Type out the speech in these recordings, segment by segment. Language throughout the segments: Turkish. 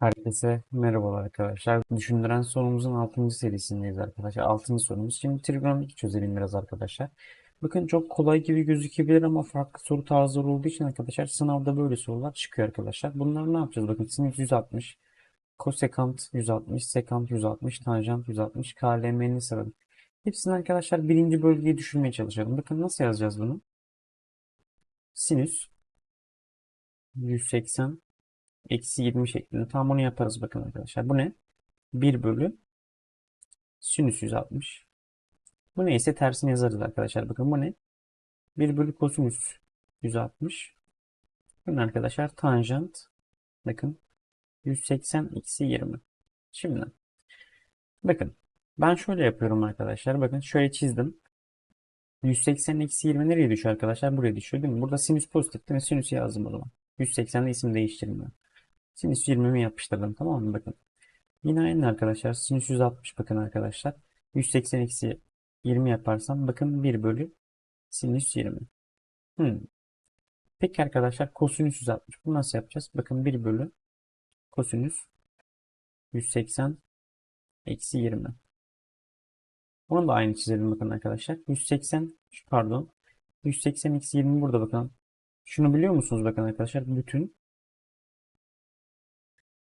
Herkese merhabalar arkadaşlar. Düşündüren sorumuzun 6. serisindeyiz arkadaşlar. 6. sorumuz. Şimdi trigonometri çözelim biraz arkadaşlar. Bakın çok kolay gibi gözükebilir ama farklı soru tarzları olduğu için arkadaşlar sınavda böyle sorular çıkıyor arkadaşlar. Bunları ne yapacağız? Bakın sinüs 160, kosekant 160, sekant 160, tanjant 160, KLM'ni sıralı. Hepsini arkadaşlar birinci bölgeye düşürmeye çalışalım. Bakın nasıl yazacağız bunu? Sinüs 180 Eksi 20 şeklinde. Tam onu yaparız bakın arkadaşlar. Bu ne? 1 bölü sinüs 160. Bu neyse tersini yazarız arkadaşlar. Bakın bu ne? 1 bölü kosinüs 160. Bakın arkadaşlar tanjant. Bakın 180 eksi 20. Şimdi bakın ben şöyle yapıyorum arkadaşlar. Bakın şöyle çizdim. 180 eksi 20 nereye düşüyor arkadaşlar? Buraya düşüyor değil mi? Burada sinüs pozitif değil mi? Sinüsü yazdım o zaman. 180'de isim değiştirmiyor. Sinüs 20'mi yapıştırdım tamam mı? Bakın. Yine aynı arkadaşlar. Sinüs 160 bakın arkadaşlar. 180 eksi 20 yaparsam bakın 1 bölü sinüs 20. Hmm. Peki arkadaşlar kosinüs 160. Bunu nasıl yapacağız? Bakın 1 bölü kosinüs 180 eksi 20. Bunu da aynı çizelim bakın arkadaşlar. 180 pardon. 180 eksi 20 burada bakın. Şunu biliyor musunuz bakın arkadaşlar? Bütün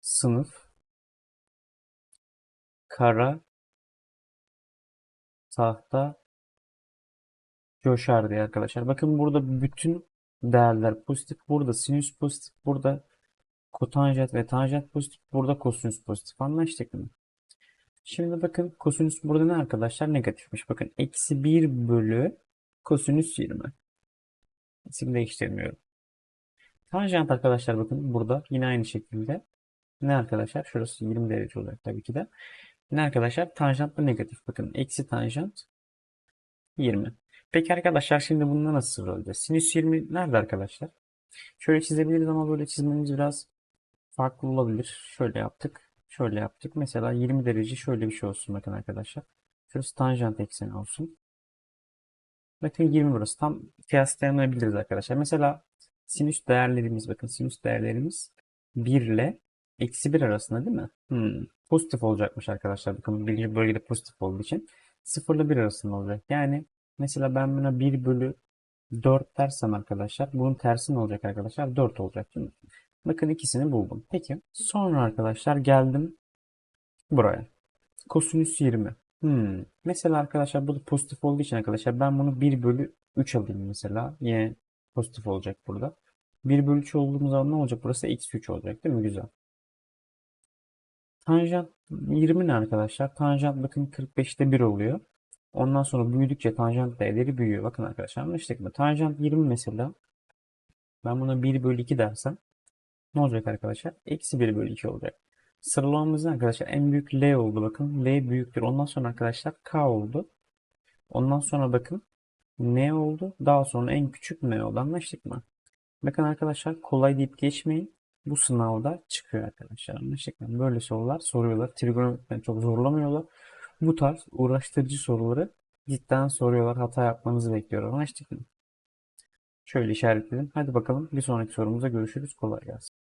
sınıf kara tahta coşar diye arkadaşlar. Bakın burada bütün değerler pozitif. Burada sinüs pozitif. Burada kotanjant ve tanjant pozitif. Burada kosinüs pozitif. Anlaştık mı? Şimdi bakın kosinüs burada ne arkadaşlar? Negatifmiş. Bakın eksi 1 bölü kosinüs 20. İsim değiştirmiyorum. Tanjant arkadaşlar bakın burada yine aynı şekilde ne arkadaşlar? Şurası 20 derece olacak tabii ki de. Ne arkadaşlar? Tanjantlı negatif. Bakın eksi tanjant 20. Peki arkadaşlar şimdi bunu nasıl sıralayacağız? Sinüs 20 nerede arkadaşlar? Şöyle çizebiliriz ama böyle çizmemiz biraz farklı olabilir. Şöyle yaptık. Şöyle yaptık. Mesela 20 derece şöyle bir şey olsun bakın arkadaşlar. Şurası tanjant ekseni olsun. Bakın 20 burası. Tam kıyaslayamayabiliriz arkadaşlar. Mesela sinüs değerlerimiz bakın sinüs değerlerimiz 1 ile eksi 1 arasında değil mi? Hmm. Pozitif olacakmış arkadaşlar. Bakın birinci bölgede pozitif olduğu için 0 ile 1 arasında olacak. Yani mesela ben buna 1 bölü 4 dersem arkadaşlar bunun tersi ne olacak arkadaşlar? 4 olacak değil mi? Bakın ikisini buldum. Peki sonra arkadaşlar geldim buraya. Kosinüs 20. Hmm. Mesela arkadaşlar bu da pozitif olduğu için arkadaşlar ben bunu 1 bölü 3 alayım mesela. Yine pozitif olacak burada. 1 bölü 3 olduğumuz zaman ne olacak? Burası eksi 3 olacak değil mi? Güzel. Tanjant 20 ne arkadaşlar? Tanjant bakın 45'te 1 oluyor. Ondan sonra büyüdükçe tanjant değerleri büyüyor. Bakın arkadaşlar anlaştık mı? Tanjant 20 mesela. Ben buna 1 bölü 2 dersem ne olacak arkadaşlar? Eksi 1 bölü 2 olacak. Sıralamamızda arkadaşlar en büyük L oldu bakın. L büyüktür. Ondan sonra arkadaşlar K oldu. Ondan sonra bakın N oldu. Daha sonra en küçük M oldu. Anlaştık mı? Bakın arkadaşlar kolay deyip geçmeyin. Bu sınavda çıkıyor arkadaşlar. Anlaştık mı? Böyle sorular soruyorlar. Trigonometriden çok zorlamıyorlar. Bu tarz uğraştırıcı soruları cidden soruyorlar. Hata yapmanızı bekliyorlar. Anlaştık mı? Şöyle işaretledim. Hadi bakalım bir sonraki sorumuza görüşürüz. Kolay gelsin.